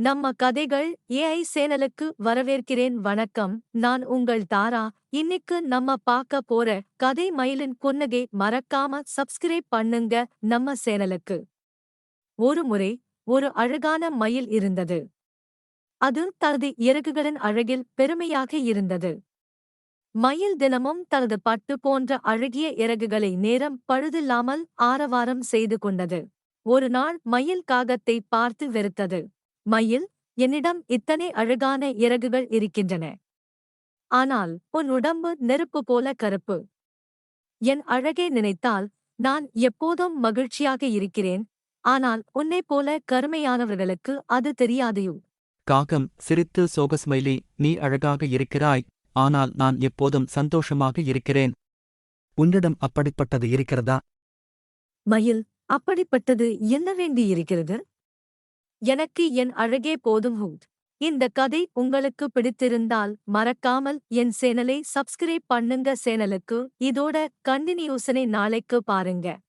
நம்ம கதைகள் ஏஐ சேனலுக்கு வரவேற்கிறேன். வணக்கம். நான் உங்கள் தாரா. இன்னைக்கு நம்ம பார்க்க போற கதை மயிலின் புன்னகை. மறக்காம சப்ஸ்கிரைப் பண்ணுங்க நம்ம சேனலுக்கு. ஒரு முறை ஒரு அழகான மயில் இருந்தது. அது தனது இறகுகளின் அழகில் பெருமையாக இருந்தது. மயில் தினமும் தனது பட்டு போன்ற அழகிய இறகுகளை நேரம் பழுதில்லாமல் ஆரவாரம் செய்து கொண்டது. ஒரு நாள் மயில் காகத்தை பார்த்து வெறுத்தது. மயில் என்னிடம் இத்தனை அழகான இறகுகள் இருக்கின்றன. ஆனால் உன் உடம்பு நெருப்பு போல கருப்பு. என் அழகை நினைத்தால் நான் எப்போதும் மகிழ்ச்சியாக இருக்கிறேன். ஆனால் உன்னைப் போல கருமையானவர்களுக்கு அது தெரியாதையோ காகம் சிரித்து சோகஸ்மைலி நீ அழகாக இருக்கிறாய். ஆனால் நான் எப்போதும் சந்தோஷமாக இருக்கிறேன். உன்னிடம் அப்படிப்பட்டது இருக்கிறதா? மயில் அப்படிப்பட்டது என்ன வேண்டியிருக்கிறது எனக்கு என் அழகே போதும் ஹூட் இந்த கதை உங்களுக்கு பிடித்திருந்தால் மறக்காமல் என் சேனலை சப்ஸ்கிரைப் பண்ணுங்க சேனலுக்கு. இதோட கண்டினியூசனை நாளைக்கு பாருங்க.